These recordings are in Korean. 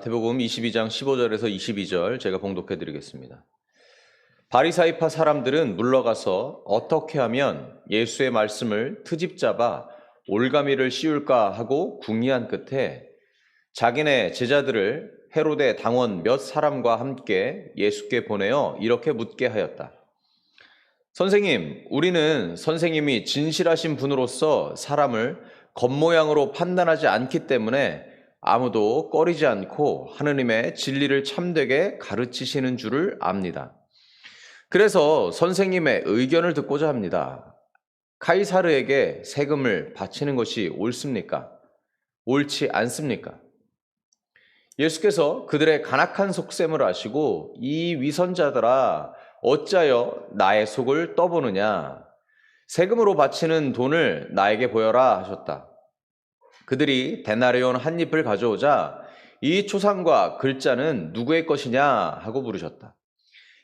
마태복음 22장 15절에서 22절 제가 봉독해 드리겠습니다. 바리사이파 사람들은 물러가서 어떻게 하면 예수의 말씀을 트집 잡아 올가미를 씌울까 하고 궁리한 끝에 자기네 제자들을 헤로데 당원 몇 사람과 함께 예수께 보내어 이렇게 묻게 하였다. 선생님, 우리는 선생님이 진실하신 분으로서 사람을 겉모양으로 판단하지 않기 때문에 아무도 꺼리지 않고 하느님의 진리를 참되게 가르치시는 줄을 압니다. 그래서 선생님의 의견을 듣고자 합니다. 카이사르에게 세금을 바치는 것이 옳습니까? 옳지 않습니까? 예수께서 그들의 간악한 속셈을 아시고 이 위선자들아 어찌하여 나의 속을 떠보느냐 세금으로 바치는 돈을 나에게 보여라 하셨다. 그들이 데나리온 한 잎을 가져오자 이 초상과 글자는 누구의 것이냐 하고 물으셨다.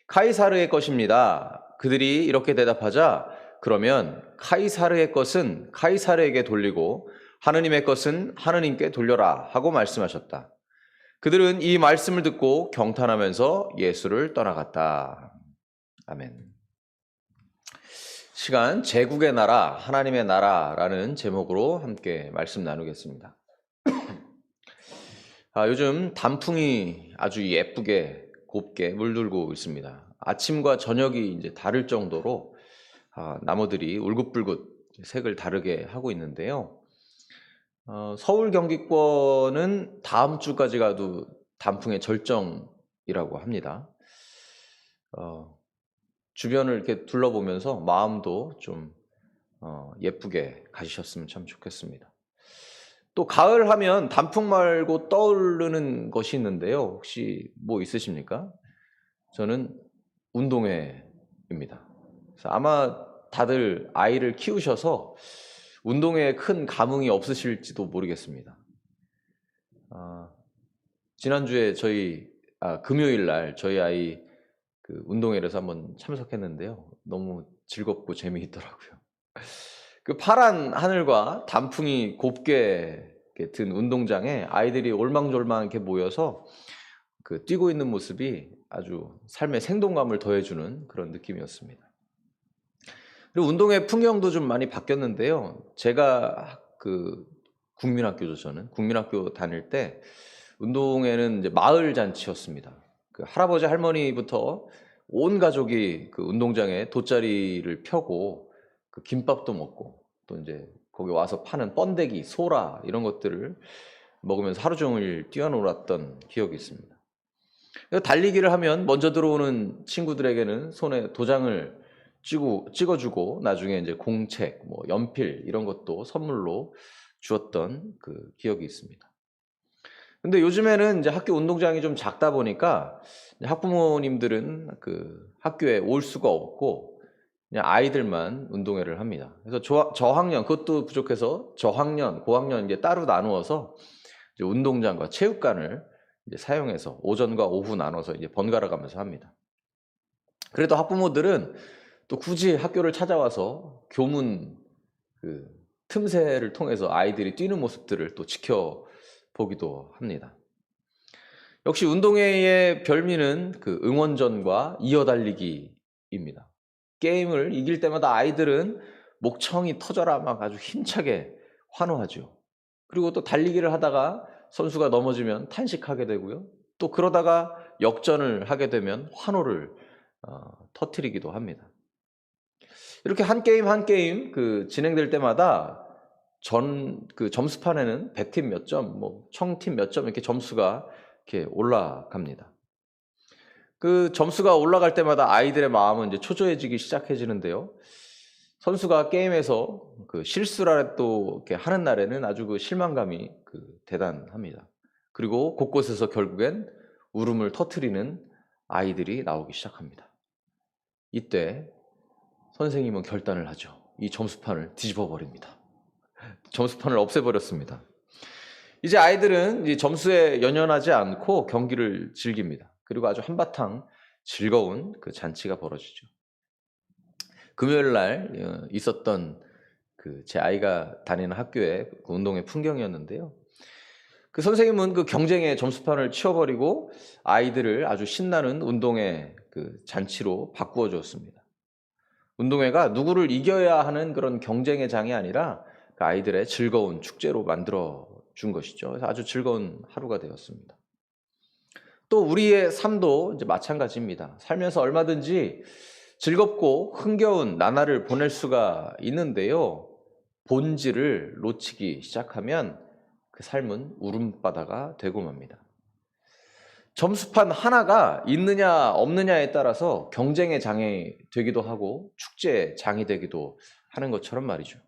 카이사르의 것입니다. 그들이 이렇게 대답하자 그러면 카이사르의 것은 카이사르에게 돌리고 하느님의 것은 하느님께 돌려라 하고 말씀하셨다. 그들은 이 말씀을 듣고 경탄하면서 예수를 떠나갔다. 아멘. 시간 제국의 나라, 하나님의 나라라는 제목으로 함께 말씀 나누겠습니다. 아, 요즘 단풍이 아주 예쁘게 곱게 물들고 있습니다. 아침과 저녁이 이제 다를 정도로 아, 나무들이 울긋불긋 색을 다르게 하고 있는데요. 어, 서울 경기권은 다음 주까지 가도 단풍의 절정이라고 합니다. 어, 주변을 이렇게 둘러보면서 마음도 좀 어, 예쁘게 가지셨으면 참 좋겠습니다. 또 가을 하면 단풍 말고 떠오르는 것이 있는데요. 혹시 뭐 있으십니까? 저는 운동회입니다. 아마 다들 아이를 키우셔서 운동회에 큰 감흥이 없으실지도 모르겠습니다. 아, 지난주에 저희 아, 금요일 날 저희 아이 그 운동회에서 한번 참석했는데요. 너무 즐겁고 재미있더라고요. 그 파란 하늘과 단풍이 곱게 든 운동장에 아이들이 올망졸망 이렇게 모여서 그 뛰고 있는 모습이 아주 삶의 생동감을 더해주는 그런 느낌이었습니다. 그리고 운동회 풍경도 좀 많이 바뀌었는데요. 제가 그 국민학교죠 저는 국민학교 다닐 때 운동회는 이제 마을 잔치였습니다. 그 할아버지 할머니부터 온 가족이 그 운동장에 돗자리를 펴고 그 김밥도 먹고 또 이제 거기 와서 파는 번데기, 소라 이런 것들을 먹으면서 하루 종일 뛰어놀았던 기억이 있습니다. 달리기를 하면 먼저 들어오는 친구들에게는 손에 도장을 찍고, 찍어주고 나중에 이제 공책, 뭐 연필 이런 것도 선물로 주었던 그 기억이 있습니다. 근데 요즘에는 이제 학교 운동장이 좀 작다 보니까 학부모님들은 그 학교에 올 수가 없고 그냥 아이들만 운동회를 합니다. 그래서 저, 저학년 그것도 부족해서 저학년, 고학년 이제 따로 나누어서 이제 운동장과 체육관을 이제 사용해서 오전과 오후 나눠서 이제 번갈아 가면서 합니다. 그래도 학부모들은 또 굳이 학교를 찾아와서 교문 그 틈새를 통해서 아이들이 뛰는 모습들을 또 지켜 보기도 합니다. 역시 운동회의 별미는 그 응원전과 이어달리기입니다. 게임을 이길 때마다 아이들은 목청이 터져라 막 아주 힘차게 환호하죠. 그리고 또 달리기를 하다가 선수가 넘어지면 탄식하게 되고요. 또 그러다가 역전을 하게 되면 환호를 어, 터트리기도 합니다. 이렇게 한 게임 한 게임 그 진행될 때마다 전 그 점수판에는 100팀 몇 점, 뭐 청팀 몇 점 이렇게 점수가 이렇게 올라갑니다. 그 점수가 올라갈 때마다 아이들의 마음은 이제 초조해지기 시작해지는데요. 선수가 게임에서 그 실수라도 이렇게 하는 날에는 아주 그 실망감이 그 대단합니다. 그리고 곳곳에서 결국엔 울음을 터트리는 아이들이 나오기 시작합니다. 이때 선생님은 결단을 하죠. 이 점수판을 뒤집어 버립니다. 점수판을 없애버렸습니다. 이제 아이들은 이 점수에 연연하지 않고 경기를 즐깁니다. 그리고 아주 한바탕 즐거운 그 잔치가 벌어지죠. 금요일 날 어, 있었던 그 제 아이가 다니는 학교의 그 운동회 풍경이었는데요. 그 선생님은 그 경쟁의 점수판을 치워버리고 아이들을 아주 신나는 운동회 그 잔치로 바꾸어 주었습니다. 운동회가 누구를 이겨야 하는 그런 경쟁의 장이 아니라 그 아이들의 즐거운 축제로 만들어 준 것이죠. 그래서 아주 즐거운 하루가 되었습니다. 또 우리의 삶도 이제 마찬가지입니다. 살면서 얼마든지 즐겁고 흥겨운 나날을 보낼 수가 있는데요. 본질을 놓치기 시작하면 그 삶은 울음바다가 되고 맙니다. 점수판 하나가 있느냐 없느냐에 따라서 경쟁의 장이 되기도 하고 축제의 장이 되기도 하는 것처럼 말이죠.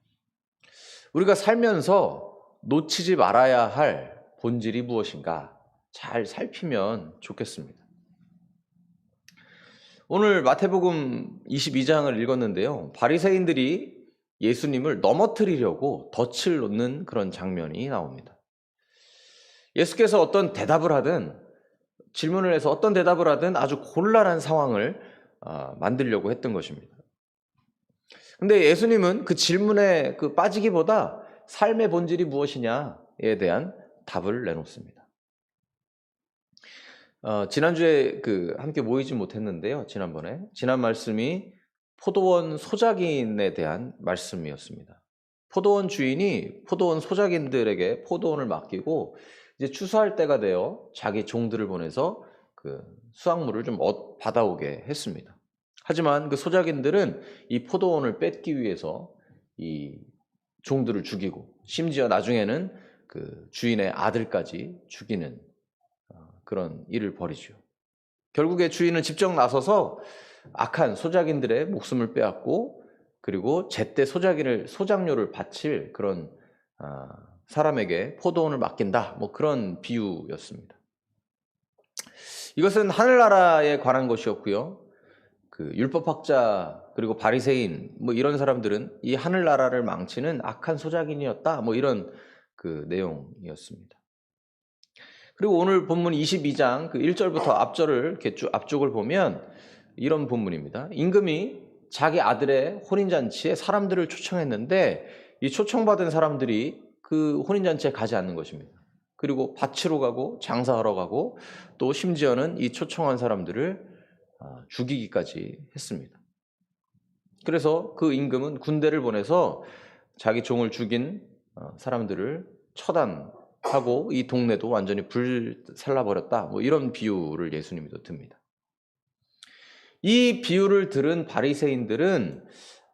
우리가 살면서 놓치지 말아야 할 본질이 무엇인가 잘 살피면 좋겠습니다. 오늘 마태복음 22장을 읽었는데요. 바리새인들이 예수님을 넘어뜨리려고 덫을 놓는 그런 장면이 나옵니다. 예수께서 어떤 대답을 하든 질문을 해서 어떤 대답을 하든 아주 곤란한 상황을 아, 만들려고 했던 것입니다. 근데 예수님은 그 질문에 그 빠지기보다 삶의 본질이 무엇이냐에 대한 답을 내놓습니다. 어, 지난주에 그 함께 모이지 못했는데요. 지난번에 지난 말씀이 포도원 소작인에 대한 말씀이었습니다. 포도원 주인이 포도원 소작인들에게 포도원을 맡기고 이제 추수할 때가 되어 자기 종들을 보내서 그 수확물을 좀 얻- 받아오게 했습니다. 하지만 그 소작인들은 이 포도원을 뺏기 위해서 이 종들을 죽이고 심지어 나중에는 그 주인의 아들까지 죽이는 어, 그런 일을 벌이죠. 결국에 주인은 직접 나서서 악한 소작인들의 목숨을 빼앗고 그리고 제때 소작인을 소작료를 바칠 그런 아, 사람에게 포도원을 맡긴다. 뭐 그런 비유였습니다. 이것은 하늘나라에 관한 것이었고요. 그 율법학자 그리고 바리새인 뭐 이런 사람들은 이 하늘나라를 망치는 악한 소작인이었다. 뭐 이런 그 내용이었습니다. 그리고 오늘 본문 22장 그 1절부터 앞절을 앞쪽을 보면 이런 본문입니다. 임금이 자기 아들의 혼인잔치에 사람들을 초청했는데 이 초청받은 사람들이 그 혼인잔치에 가지 않는 것입니다. 그리고 밭으로 가고 장사하러 가고 또 심지어는 이 초청한 사람들을 아, 죽이기까지 했습니다. 그래서 그 임금은 군대를 보내서 자기 종을 죽인 어, 사람들을 처단하고 이 동네도 완전히 불살라버렸다. 뭐 이런 비유를 예수님이 또 듭니다. 이 비유를 들은 바리새인들은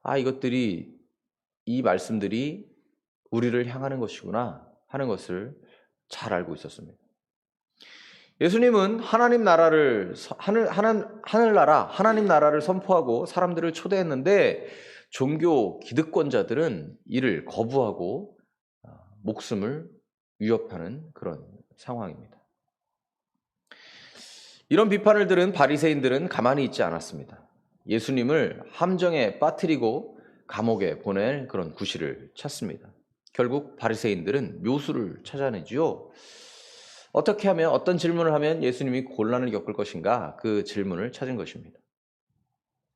아 이것들이 이 말씀들이 우리를 향하는 것이구나 하는 것을 잘 알고 있었습니다. 예수님은 하나님 나라를 서- 하늘 하늘 하늘나라 하나님 나라를 선포하고 사람들을 초대했는데 종교 기득권자들은 이를 거부하고 아, 목숨을 위협하는 그런 상황입니다. 이런 비판을 들은 바리새인들은 가만히 있지 않았습니다. 예수님을 함정에 빠뜨리고 감옥에 보낼 그런 구실을 찾습니다. 결국 바리새인들은 묘수를 찾아내지요. 어떻게 하면 어떤 질문을 하면 예수님이 곤란을 겪을 것인가 그 질문을 찾은 것입니다.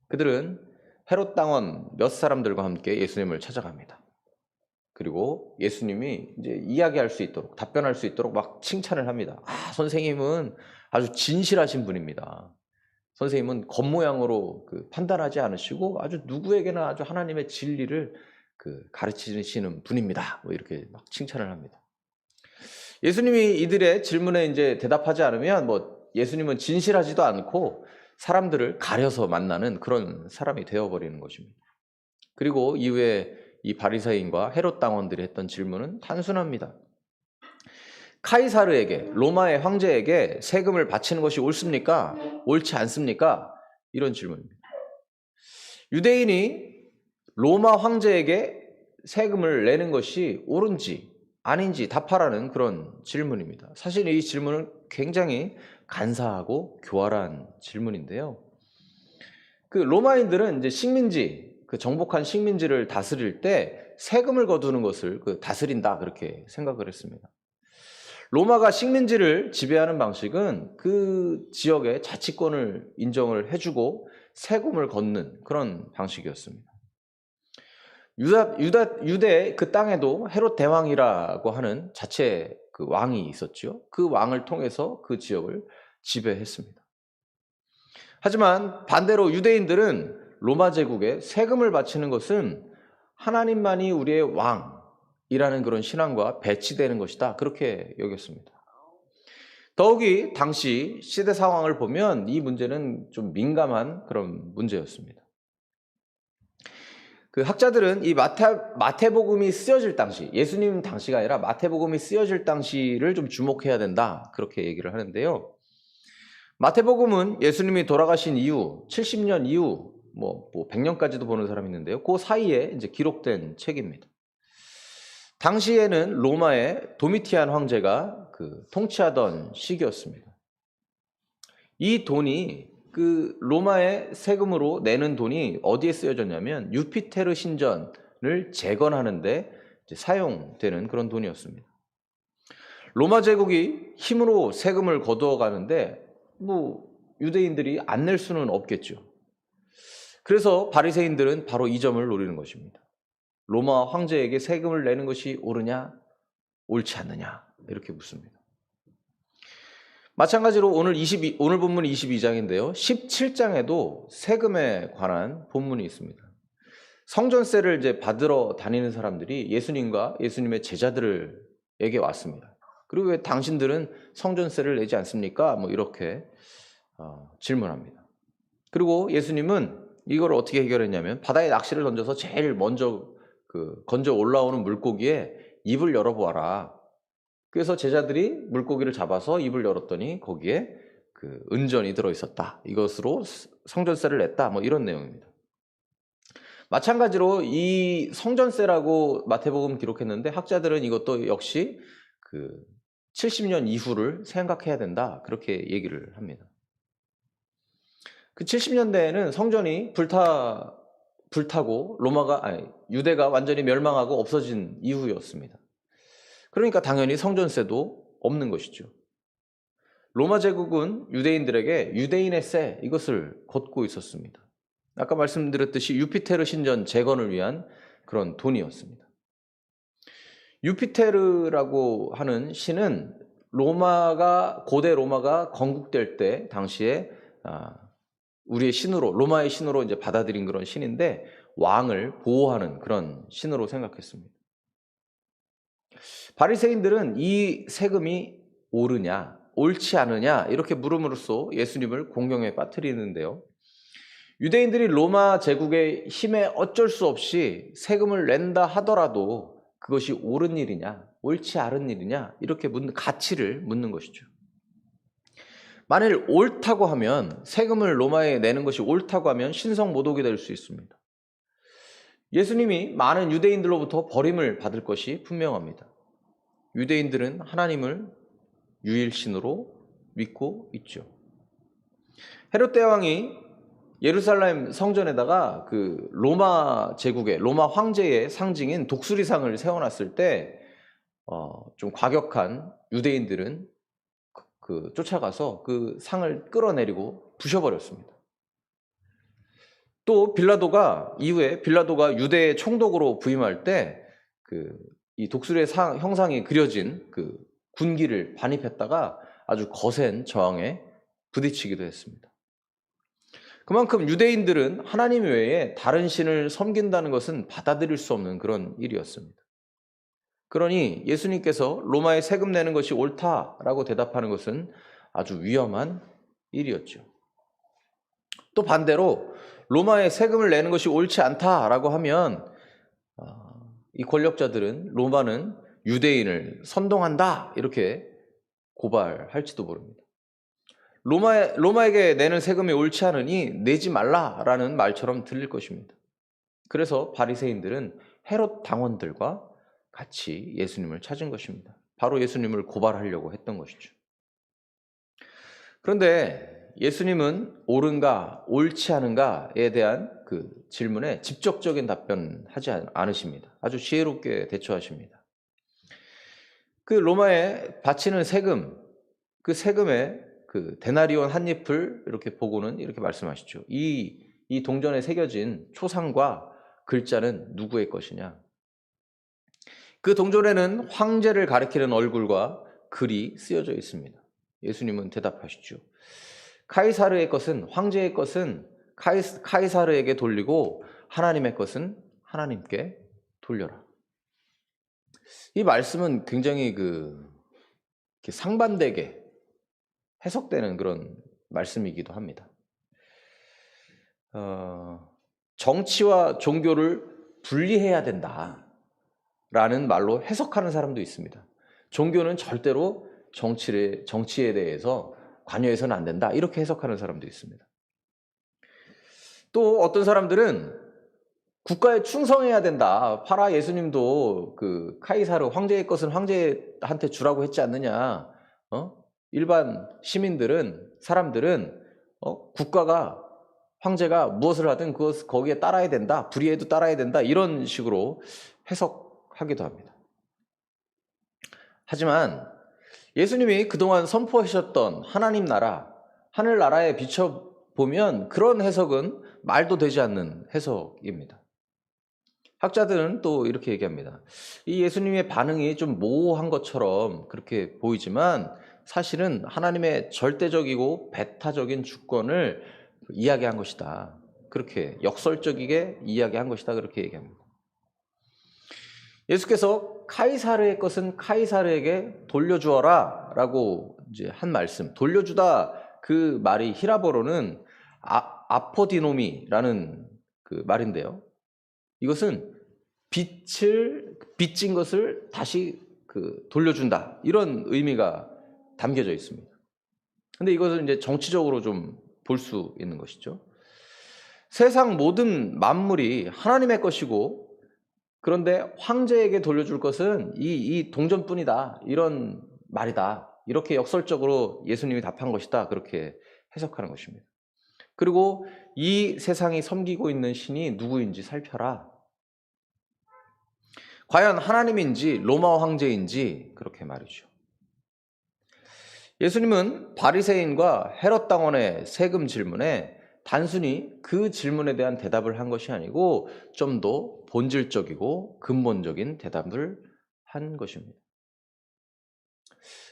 그들은 헤롯 당원 몇 사람들과 함께 예수님을 찾아갑니다. 그리고 예수님이 이제 이야기할 수 있도록 답변할 수 있도록 막 칭찬을 합니다. 아 선생님은 아주 진실하신 분입니다. 선생님은 겉모양으로 그 판단하지 않으시고 아주 누구에게나 아주 하나님의 진리를 그 가르치시는 분입니다. 뭐 이렇게 막 칭찬을 합니다. 예수님이 이들의 질문에 이제 대답하지 않으면 뭐 예수님은 진실하지도 않고 사람들을 가려서 만나는 그런 사람이 되어버리는 것입니다. 그리고 이후에 이 바리사인과 헤롯 당원들이 했던 질문은 단순합니다. 카이사르에게 로마의 황제에게 세금을 바치는 것이 옳습니까? 옳지 않습니까? 이런 질문입니다. 유대인이 로마 황제에게 세금을 내는 것이 옳은지 아닌지 답하라는 그런 질문입니다. 사실 이 질문은 굉장히 간사하고 교활한 질문인데요. 그 로마인들은 이제 식민지, 그 정복한 식민지를 다스릴 때 세금을 거두는 것을 그 다스린다 그렇게 생각을 했습니다. 로마가 식민지를 지배하는 방식은 그 지역의 자치권을 인정을 해주고 세금을 걷는 그런 방식이었습니다. 유다, 유다, 유대 그 땅에도 헤롯 대왕이라고 하는 자체 그 왕이 있었죠. 그 왕을 통해서 그 지역을 지배했습니다. 하지만 반대로 유대인들은 로마 제국에 세금을 바치는 것은 하나님만이 우리의 왕이라는 그런 신앙과 배치되는 것이다. 그렇게 여겼습니다. 더욱이 당시 시대 상황을 보면 이 문제는 좀 민감한 그런 문제였습니다. 그 학자들은 이 마태, 마태복음이 쓰여질 당시, 예수님 당시가 아니라 마태복음이 쓰여질 당시를 좀 주목해야 된다. 그렇게 얘기를 하는데요. 마태복음은 예수님이 돌아가신 이후, 70년 이후, 뭐, 뭐 100년까지도 보는 사람이 있는데요. 그 사이에 이제 기록된 책입니다. 당시에는 로마의 도미티안 황제가 그 통치하던 시기였습니다. 이 돈이 그 로마의 세금으로 내는 돈이 어디에 쓰여졌냐면 유피테르 신전을 재건하는데 사용되는 그런 돈이었습니다. 로마 제국이 힘으로 세금을 거두어 가는데 뭐 유대인들이 안 낼 수는 없겠죠. 그래서 바리새인들은 바로 이 점을 노리는 것입니다. 로마 황제에게 세금을 내는 것이 옳으냐, 옳지 않느냐 이렇게 묻습니다. 마찬가지로 오늘 22, 오늘 본문 22장인데요. 17장에도 세금에 관한 본문이 있습니다. 성전세를 이제 받으러 다니는 사람들이 예수님과 예수님의 제자들에게 왔습니다. 그리고 왜 당신들은 성전세를 내지 않습니까? 뭐 이렇게 어, 질문합니다. 그리고 예수님은 이걸 어떻게 해결했냐면 바다에 낚시를 던져서 제일 먼저 그 건져 올라오는 물고기에 입을 열어보아라. 그래서 제자들이 물고기를 잡아서 입을 열었더니 거기에 그 은전이 들어 있었다. 이것으로 성전세를 냈다. 뭐 이런 내용입니다. 마찬가지로 이 성전세라고 마태복음 기록했는데 학자들은 이것도 역시 그 70년 이후를 생각해야 된다. 그렇게 얘기를 합니다. 그 70년대에는 성전이 불타 불타고 로마가 아니 유대가 완전히 멸망하고 없어진 이후였습니다. 그러니까 당연히 성전세도 없는 것이죠. 로마 제국은 유대인들에게 유대인의 세 이것을 걷고 있었습니다. 아까 말씀드렸듯이 유피테르 신전 재건을 위한 그런 돈이었습니다. 유피테르라고 하는 신은 로마가 고대 로마가 건국될 때 당시에 아, 우리의 신으로 로마의 신으로 이제 받아들인 그런 신인데 왕을 보호하는 그런 신으로 생각했습니다. 바리새인들은 이 세금이 옳으냐, 옳지 않으냐 이렇게 물음으로써 예수님을 공경에 빠뜨리는데요. 유대인들이 로마 제국의 힘에 어쩔 수 없이 세금을 낸다 하더라도 그것이 옳은 일이냐, 옳지 않은 일이냐 이렇게 묻는 가치를 묻는 것이죠. 만일 옳다고 하면 세금을 로마에 내는 것이 옳다고 하면 신성 모독이 될 수 있습니다. 예수님이 많은 유대인들로부터 버림을 받을 것이 분명합니다. 유대인들은 하나님을 유일신으로 믿고 있죠. 헤롯 대왕이 예루살렘 성전에다가 그 로마 제국의 로마 황제의 상징인 독수리상을 세워놨을 때 어, 좀 과격한 유대인들은 그, 그 쫓아가서 그 상을 끌어내리고 부셔버렸습니다. 또 빌라도가 이후에 빌라도가 유대의 총독으로 부임할 때 그 이 독수리의 상, 형상이 그려진 그 군기를 반입했다가 아주 거센 저항에 부딪히기도 했습니다. 그만큼 유대인들은 하나님 외에 다른 신을 섬긴다는 것은 받아들일 수 없는 그런 일이었습니다. 그러니 예수님께서 로마에 세금 내는 것이 옳다라고 대답하는 것은 아주 위험한 일이었죠. 또 반대로 로마에 세금을 내는 것이 옳지 않다라고 하면 어, 이 권력자들은 로마는 유대인을 선동한다 이렇게 고발할지도 모릅니다. 로마 로마에게 내는 세금이 옳지 않으니 내지 말라라는 말처럼 들릴 것입니다. 그래서 바리새인들은 헤롯 당원들과 같이 예수님을 찾은 것입니다. 바로 예수님을 고발하려고 했던 것이죠. 그런데 예수님은 옳은가, 옳지 않은가에 대한 그 질문에 직접적인 답변하지 않으십니다. 아주 지혜롭게 대처하십니다. 그 로마에 바치는 세금, 그 세금의 그 데나리온 한 잎을 이렇게 보고는 이렇게 말씀하시죠. 이, 이 동전에 새겨진 초상과 글자는 누구의 것이냐? 그 동전에는 황제를 가리키는 얼굴과 글이 쓰여져 있습니다. 예수님은 대답하시죠. 카이사르의 것은 황제의 것은 카이스, 카이사르에게 돌리고 하나님의 것은 하나님께 돌려라. 이 말씀은 굉장히 그 상반되게 해석되는 그런 말씀이기도 합니다. 어, 정치와 종교를 분리해야 된다라는 말로 해석하는 사람도 있습니다. 종교는 절대로 정치를, 정치에 대해서 관여해서는 안 된다. 이렇게 해석하는 사람도 있습니다. 또 어떤 사람들은 국가에 충성해야 된다. 파라 예수님도 그 카이사르 황제의 것은 황제한테 주라고 했지 않느냐. 어? 일반 시민들은 사람들은 어? 국가가 황제가 무엇을 하든 그것 거기에 따라야 된다. 불의해도 따라야 된다. 이런 식으로 해석하기도 합니다. 하지만 예수님이 그동안 선포하셨던 하나님 나라, 하늘 나라에 비춰 보면 그런 해석은 말도 되지 않는 해석입니다. 학자들은 또 이렇게 얘기합니다. 이 예수님의 반응이 좀 모호한 것처럼 그렇게 보이지만 사실은 하나님의 절대적이고 배타적인 주권을 이야기한 것이다. 그렇게 역설적이게 이야기한 것이다. 그렇게 얘기합니다. 예수께서 카이사르의 것은 카이사르에게 돌려주어라 라고 이제 한 말씀. 돌려주다 그 말이 히라보로는 아, 아포디노미라는 그 말인데요. 이것은 빛을 빚진 것을 다시 그 돌려준다 이런 의미가 담겨져 있습니다. 근데 이것을 이제 정치적으로 좀 볼 수 있는 것이죠. 세상 모든 만물이 하나님의 것이고 그런데 황제에게 돌려줄 것은 이, 이 동전뿐이다 이런 말이다 이렇게 역설적으로 예수님이 답한 것이다 그렇게 해석하는 것입니다. 그리고 이 세상이 섬기고 있는 신이 누구인지 살펴라. 과연 하나님인지 로마 황제인지 그렇게 말이죠. 예수님은 바리새인과 헤롯 당원의 세금 질문에 단순히 그 질문에 대한 대답을 한 것이 아니고 좀 더 본질적이고 근본적인 대답을 한 것입니다.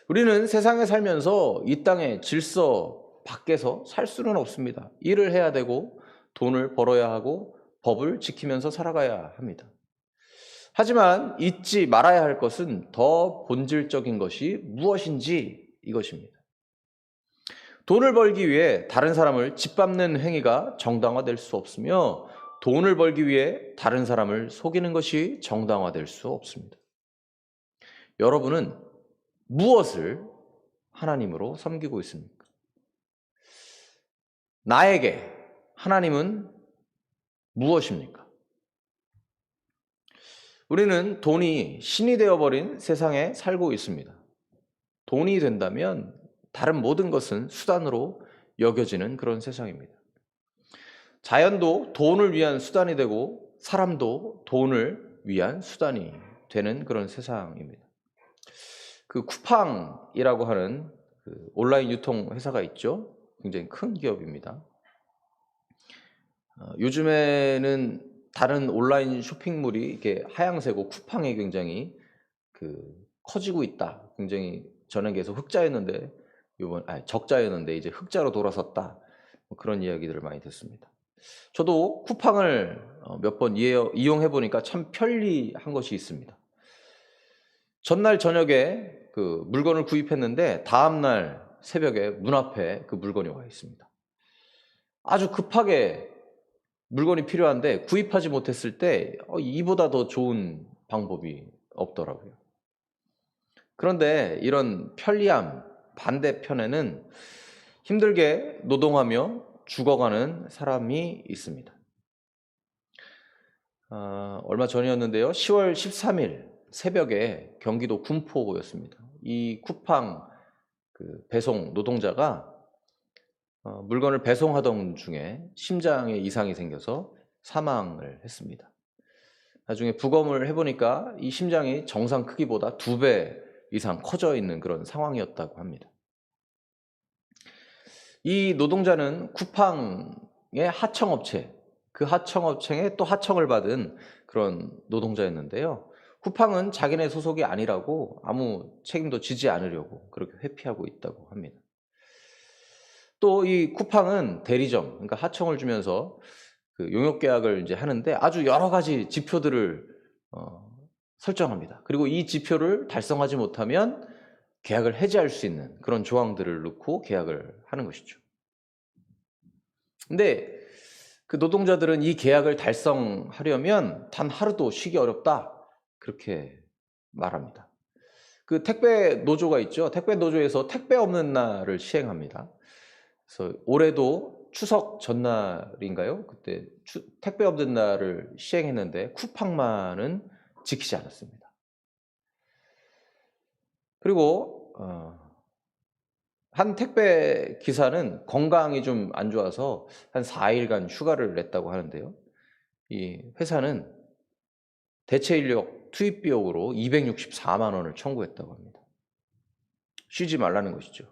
우리는 세상에 살면서 이 땅의 질서 밖에서 살 수는 없습니다. 일을 해야 되고 돈을 벌어야 하고 법을 지키면서 살아가야 합니다. 하지만 잊지 말아야 할 것은 더 본질적인 것이 무엇인지 이것입니다. 돈을 벌기 위해 다른 사람을 짓밟는 행위가 정당화될 수 없으며 돈을 벌기 위해 다른 사람을 속이는 것이 정당화될 수 없습니다. 여러분은 무엇을 하나님으로 섬기고 있습니까? 나에게 하나님은 무엇입니까? 우리는 돈이 신이 되어버린 세상에 살고 있습니다. 돈이 된다면 다른 모든 것은 수단으로 여겨지는 그런 세상입니다. 자연도 돈을 위한 수단이 되고 사람도 돈을 위한 수단이 되는 그런 세상입니다. 그 쿠팡이라고 하는 그 온라인 유통 회사가 있죠. 굉장히 큰 기업입니다. 어, 요즘에는 다른 온라인 쇼핑몰이 이렇게 하향세고 쿠팡이 굉장히 그 커지고 있다. 굉장히 전에 계속 흑자였는데 이번 아니, 적자였는데 이제 흑자로 돌아섰다. 뭐 그런 이야기들을 많이 듣습니다. 저도 쿠팡을 어, 몇번 이용해 보니까 참 편리한 것이 있습니다. 전날 저녁에 그 물건을 구입했는데 다음 날 새벽에 문 앞에 그 물건이 와 있습니다. 아주 급하게 물건이 필요한데 구입하지 못했을 때 어, 이보다 더 좋은 방법이 없더라고요. 그런데 이런 편리함 반대편에는 힘들게 노동하며 죽어가는 사람이 있습니다. 어, 얼마 전이었는데요. 10월 13일 새벽에 경기도 군포였습니다. 이 쿠팡 그 배송 노동자가 어, 물건을 배송하던 중에 심장에 이상이 생겨서 사망을 했습니다. 나중에 부검을 해보니까 이 심장이 정상 크기보다 두 배 이상 커져 있는 그런 상황이었다고 합니다. 이 노동자는 쿠팡의 하청업체, 그 하청업체에 또 하청을 받은 그런 노동자였는데요. 쿠팡은 자기네 소속이 아니라고 아무 책임도 지지 않으려고 그렇게 회피하고 있다고 합니다. 또 이 쿠팡은 대리점, 그러니까 하청을 주면서 그 용역 계약을 이제 하는데 아주 여러 가지 지표들을 어, 설정합니다. 그리고 이 지표를 달성하지 못하면 계약을 해지할 수 있는 그런 조항들을 넣고 계약을 하는 것이죠. 근데 그 노동자들은 이 계약을 달성하려면 단 하루도 쉬기 어렵다. 그렇게 말합니다. 그 택배 노조가 있죠. 택배 노조에서 택배 없는 날을 시행합니다. 그래서 올해도 추석 전날인가요? 그때 추- 택배 없는 날을 시행했는데 쿠팡만은 지키지 않았습니다. 그리고 어, 한 택배 기사는 건강이 좀 안 좋아서 한 4일간 휴가를 냈다고 하는데요. 이 회사는 대체 인력 투입 비용으로 264만 원을 청구했다고 합니다. 쉬지 말라는 것이죠.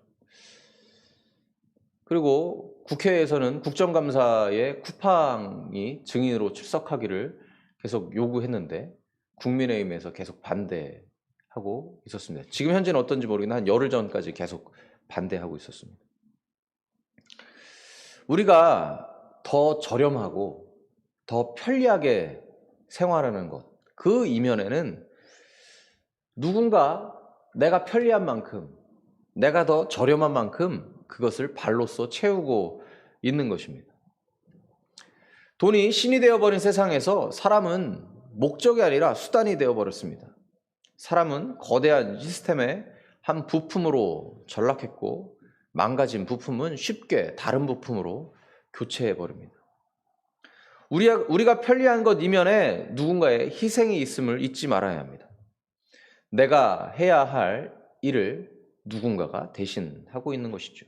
그리고 국회에서는 국정감사에 쿠팡이 증인으로 출석하기를 계속 요구했는데 국민의힘에서 계속 반대하고 있었습니다. 지금 현재는 어떤지 모르겠는데 한 열흘 전까지 계속 반대하고 있었습니다. 우리가 더 저렴하고 더 편리하게 생활하는 것, 그 이면에는 누군가 내가 편리한 만큼, 내가 더 저렴한 만큼 그것을 발로써 채우고 있는 것입니다. 돈이 신이 되어버린 세상에서 사람은 목적이 아니라 수단이 되어버렸습니다. 사람은 거대한 시스템의 한 부품으로 전락했고 망가진 부품은 쉽게 다른 부품으로 교체해 버립니다. 우리가, 우리가 편리한 것 이면에 누군가의 희생이 있음을 잊지 말아야 합니다. 내가 해야 할 일을 누군가가 대신 하고 있는 것이죠.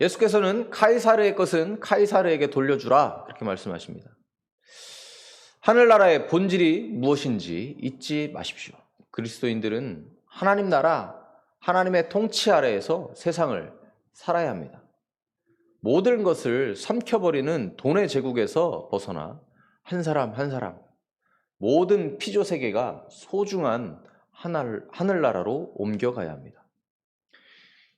예수께서는 카이사르의 것은 카이사르에게 돌려주라 그렇게 말씀하십니다. 하늘나라의 본질이 무엇인지 잊지 마십시오. 그리스도인들은 하나님 나라, 하나님의 통치 아래에서 세상을 살아야 합니다. 모든 것을 삼켜버리는 돈의 제국에서 벗어나 한 사람 한 사람, 모든 피조 세계가 소중한 하늘, 하늘나라로 옮겨가야 합니다.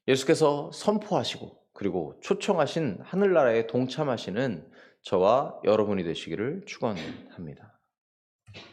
예수께서 선포하시고 그리고 초청하신 하늘나라에 동참하시는 저와 여러분이 되시기를 축원합니다.